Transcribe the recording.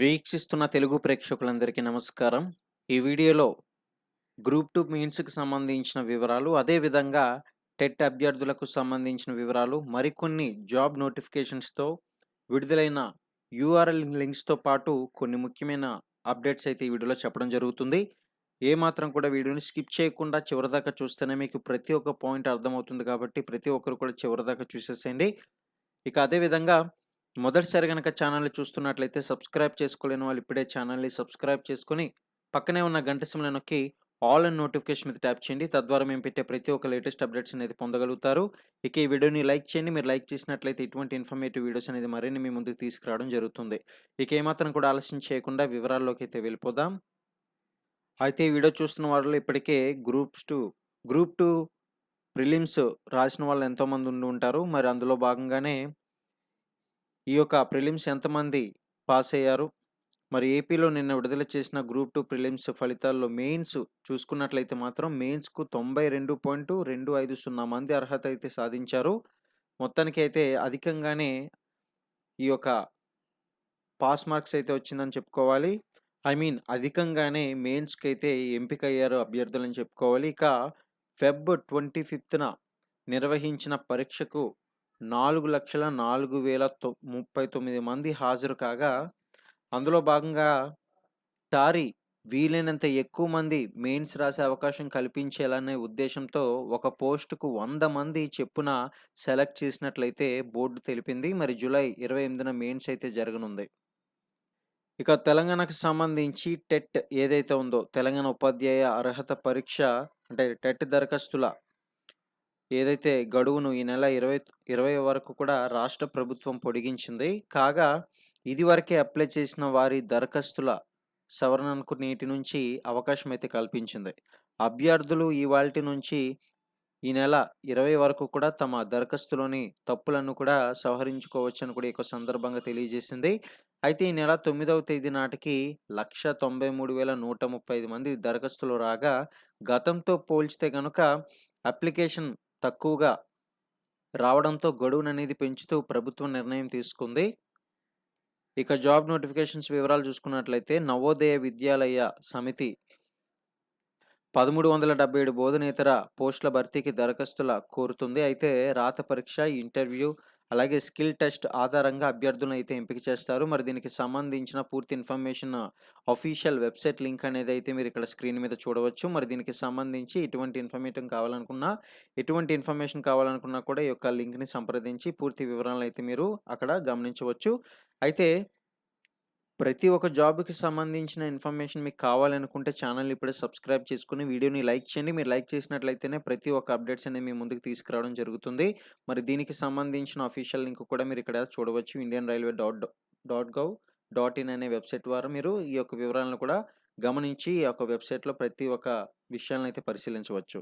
వీక్షిస్తున్న తెలుగు ప్రేక్షకులందరికీ నమస్కారం. ఈ వీడియోలో గ్రూప్ టూ మీన్స్కి సంబంధించిన వివరాలు, అదేవిధంగా టెట్ అభ్యర్థులకు సంబంధించిన వివరాలు, మరికొన్ని జాబ్ నోటిఫికేషన్స్‌తో విడుదలైన యూఆర్ఎల్ లింక్స్‌తో పాటు కొన్ని ముఖ్యమైన అప్డేట్స్ అయితే ఈ వీడియోలో చెప్పడం జరుగుతుంది. ఏమాత్రం కూడా వీడియోని స్కిప్ చేయకుండా చివరిదాకా చూస్తేనే మీకు ప్రతి ఒక్క పాయింట్ అర్థమవుతుంది కాబట్టి ప్రతి ఒక్కరు కూడా చివరిదాకా చూసేసేయండి. ఇక అదే విధంగా మొదటిసారి కనుక ఛానల్‌ని చూస్తున్నట్లయితే సబ్స్క్రైబ్ చేసుకోలేని వాళ్ళు ఇప్పుడే ఛానల్‌ని సబ్స్క్రైబ్ చేసుకొని, పక్కనే ఉన్న గంట సిమ్లో నొక్కి ఆల్ అండ్ నోటిఫికేషన్ మీద ట్యాప్ చేయండి. తద్వారా మేము పెట్టే ప్రతి ఒక్క లేటెస్ట్ అప్డేట్స్ అనేది పొందగలుగుతారు. ఇక ఈ వీడియోని లైక్ చేయండి. మీరు లైక్ చేసినట్లయితే ఇటువంటి ఇన్ఫర్మేటివ్ వీడియోస్ అనేది మరిన్ని మీ ముందుకు తీసుకురావడం జరుగుతుంది. ఇక ఏమాత్రం కూడా ఆలస్యం చేయకుండా వివరాల్లోకి అయితే వెళ్ళిపోదాం. అయితే ఈ వీడియో చూస్తున్న వాళ్ళు ఇప్పటికే groups two group two prelims రాసిన వాళ్ళు ఎంతోమంది ఉండి ఉంటారు. మరి అందులో భాగంగానే ఈ యొక్క ప్రిలిమ్స్ ఎంతమంది పాస్ అయ్యారు? మరి ఏపీలో నిన్న విడుదల చేసిన గ్రూప్ టూ ప్రిలిమ్స్ ఫలితాల్లో మెయిన్స్ చూసుకున్నట్లయితే మాత్రం మెయిన్స్‌కు 92.250 మంది అర్హత అయితే సాధించారు. మొత్తానికి అయితే అధికంగానే ఈ యొక్క పాస్ మార్క్స్ అయితే వచ్చిందని చెప్పుకోవాలి. ఐ మీన్ అధికంగానే మెయిన్స్కి అయితే ఎంపిక అయ్యారు అభ్యర్థులని చెప్పుకోవాలి. ఇక ఫెబ్ 25న నిర్వహించిన పరీక్షకు 4,04,039 మంది హాజరు కాగా, అందులో భాగంగా సారి వీలైనంత ఎక్కువ మంది మెయిన్స్ రాసే అవకాశం కల్పించేలానే ఉద్దేశంతో ఒక పోస్ట్‌కు వంద మంది చెప్పున సెలెక్ట్ చేసినట్లయితే బోర్డు తెలిపింది. మరి జూలై 28న మెయిన్స్ అయితే జరగనుంది. ఇక తెలంగాణకు సంబంధించి టెట్ ఏదైతే ఉందో తెలంగాణ ఉపాధ్యాయ అర్హత పరీక్ష అంటే టెట్ దరఖాస్తుల ఏదైతే గడువును ఈ నెల 20 20 వరకు కూడా రాష్ట్ర ప్రభుత్వం పొడిగించింది. కాగా ఇదివరకే అప్లై చేసిన వారి దరఖాస్తుల సవరణకు నేటి నుంచి అవకాశం అయితే కల్పించింది. అభ్యర్థులు ఇవాల్టి నుంచి ఈ నెల 20 వరకు కూడా తమ దరఖాస్తులోని తప్పులను కూడా సవహరించుకోవచ్చని కూడా ఈ యొక్క సందర్భంగా తెలియజేసింది. అయితే ఈ నెల తొమ్మిదవ తేదీ నాటికి 193,135 మంది దరఖాస్తులు రాగా, గతంతో పోల్చితే కనుక అప్లికేషన్ తక్కువగా రావడంతో గడువుననేది పెంచుతూ ప్రభుత్వం నిర్ణయం తీసుకుంది. ఇక జాబ్ నోటిఫికేషన్స్ వివరాలు చూసుకున్నట్లయితే నవోదయ విద్యాలయ సమితి 1377 బోధనేతర పోస్టుల భర్తీకి దరఖాస్తుల కోరుతుంది. అయితే రాత పరీక్ష, ఇంటర్వ్యూ అలాగే స్కిల్ టెస్ట్ ఆధారంగా అభ్యర్థులను అయితే ఎంపిక చేస్తారు. మరి దీనికి సంబంధించిన పూర్తి ఇన్ఫర్మేషన్ అఫీషియల్ వెబ్‌సైట్ లింక్ అనేది అయితే మీరు ఇక్కడ స్క్రీన్ మీద చూడవచ్చు. మరి దీనికి సంబంధించి ఎటువంటి ఇన్ఫర్మేషన్ కావాలనుకున్నా, ఎటువంటి ఇన్ఫర్మేషన్ కావాలనుకున్నా కూడా ఈ యొక్క లింక్‌ని సంప్రదించి పూర్తి వివరాలను అయితే మీరు అక్కడ గమనించవచ్చు. అయితే ప్రతి ఒక్క జాబ్‌కి సంబంధించిన ఇన్ఫర్మేషన్ మీకు కావాలనుకుంటే ఛానల్ ఇప్పుడే సబ్స్క్రైబ్ చేసుకుని వీడియోని లైక్ చేయండి. మీరు లైక్ చేసినట్లయితేనే ప్రతి ఒక్క అప్డేట్స్ అనేవి మీ ముందుకు తీసుకురావడం జరుగుతుంది. మరి దీనికి సంబంధించిన అఫీషియల్ లింక్ కూడా మీరు ఇక్కడ చూడవచ్చు. Indian railway dot dot gov dot in అనే వెబ్‌సైట్ ద్వారా మీరు ఈ యొక్క వివరాలను కూడా గమనించి ఈ యొక్క వెబ్‌సైట్‌లో ప్రతి ఒక్క విషయాలను అయితే పరిశీలించవచ్చు.